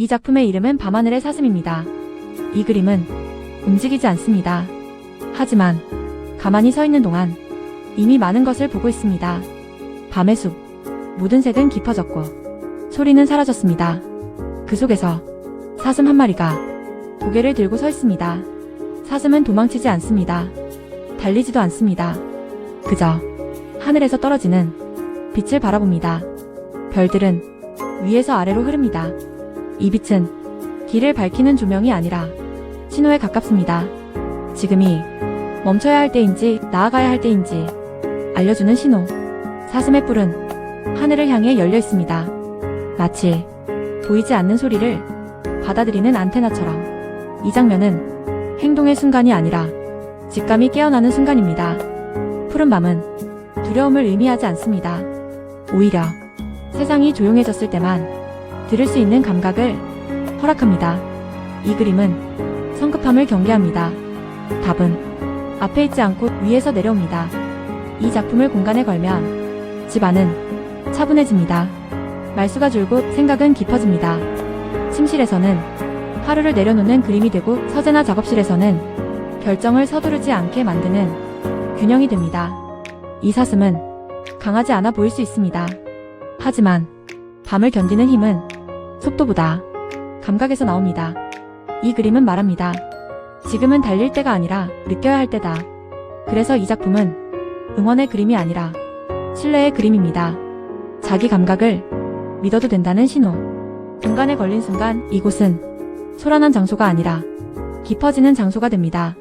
이 작품의 이름은 밤하늘의 사슴입니다. 이 그림은 움직이지 않습니다. 하지만 가만히 서 있는 동안 이미 많은 것을 보고 있습니다. 밤의 숲, 모든 색은 깊어졌고 소리는 사라졌습니다. 그 속에서 사슴 한 마리가 고개를 들고 서 있습니다. 사슴은 도망치지 않습니다. 달리지도 않습니다. 그저 하늘에서 떨어지는 빛을 바라봅니다. 별들은 위에서 아래로 흐릅니다. 이 빛은 길을 밝히는 조명이 아니라 신호에 가깝습니다. 지금이 멈춰야 할 때인지 나아가야 할 때인지 알려주는 신호. 사슴의 뿔은 하늘을 향해 열려 있습니다. 마치 보이지 않는 소리를 받아들이는 안테나처럼 이 장면은 행동의 순간이 아니라 직감이 깨어나는 순간입니다. 푸른 밤은 두려움을 의미하지 않습니다. 오히려 세상이 조용해졌을 때만 들을 수 있는 감각을 허락합니다. 이 그림은 성급함을 경계합니다. 답은 앞에 있지 않고 위에서 내려옵니다. 이 작품을 공간에 걸면 집 안은 차분해집니다. 말수가 줄고 생각은 깊어집니다. 침실에서는 하루를 내려놓는 그림이 되고 서재나 작업실에서는 결정을 서두르지 않게 만드는 균형이 됩니다. 이 사슴은 강하지 않아 보일 수 있습니다. 하지만 밤을 견디는 힘은 속도보다 감각에서 나옵니다. 이 그림은 말합니다. 지금은 달릴 때가 아니라 느껴야 할 때다. 그래서 이 작품은 응원의 그림이 아니라 신뢰의 그림입니다. 자기 감각을 믿어도 된다는 신호. 공간에 걸린 순간 이곳은 소란한 장소가 아니라 깊어지는 장소가 됩니다.